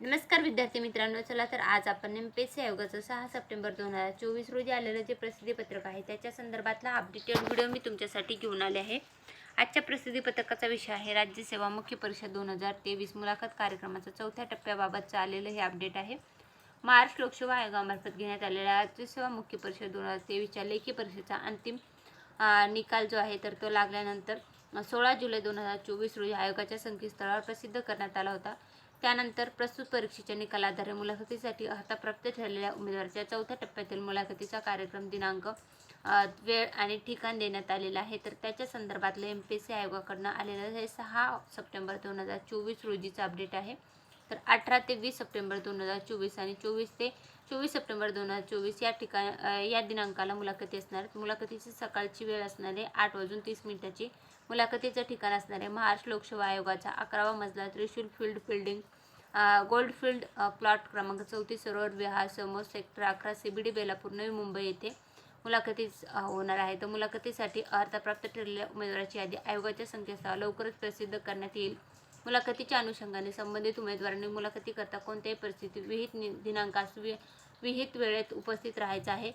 नमस्कार विद्यार्थी मित्रांनो चला तर आज आपण एम पी एस सी आयोगाचं सहा सप्टेंबर दोन हजार चोवीस रोजी आलेलं जे प्रसिद्धीपत्रक आहे त्याच्या संदर्भातला अपडेटेड व्हिडिओ मी तुमच्यासाठी घेऊन आले आहे. आजच्या प्रसिद्धीपत्रकाचा विषय आहे राज्यसेवा मुख्य परीक्षा दोन हजार तेवीस मुलाखत कार्यक्रमाचा चौथ्या टप्प्याबाबतचं आलेलं हे अपडेट आहे. महाराष्ट्र लोकसेवा आयोगामार्फत घेण्यात आलेल्या राज्यसेवा मुख्य परीक्षा दोन हजार तेवीसच्या लेखी परीक्षेचा अंतिम निकाल जो आहे तर तो लागल्यानंतर सोळा जुलै दोन हजार चोवीस रोजी आयोगाच्या संकेतस्थळावर प्रसिद्ध करण्यात आला होता. त्यानंतर प्रस्तुत परीक्षेच्या निकालाधारे मुलाखतीसाठी अर्हता प्राप्त ठरलेल्या उमेदवाराच्या चौथ्या टप्प्यातील मुलाखतीचा कार्यक्रम दिनांक वेळ आणि ठिकाण देण्यात आलेलं आहे. तर त्याच्या संदर्भातलं एम पी एस सी आयोगाकडनं आलेलं हे सहा सप्टेंबर दोन हजार चोवीस रोजीचं अपडेट आहे. तर अठरा ते वीस सप्टेंबर दोन हजार चोवीस आणि चोवीस ते चोवीस सप्टेंबर दोन हजार चोवीस या ठिकाण या दिनांकाला मुलाखती असणार. मुलाखतीची सकाळची वेळ असणारे आठ वाजून तीस मिनिटाची. मुलाखतीचं ठिकाण असणारे महाराष्ट्र लोकसेवा आयोगाचा अकरावा मजला Trishul field fielding goldfield plot क्रमांक चौतीस सरोवर विहार समोर सेक्टर अकरा C B D Belapur Navi Mumbai येथे मुलाखतीस होणार आहे. तर मुलाखतीसाठी अर्जाप्राप्त ठरलेल्या उमेदवाराची यादी आयोगाच्या संकेतस्थळावर लवकरच प्रसिद्ध करण्यात येईल. मुलाखतीच्या अनुषंगाने संबंधित उमेदवारांनी मुलाखतीकरता कोणत्याही परिस्थितीत विहित दिनांकास वि विहित वेळेत उपस्थित राहायचं आहे.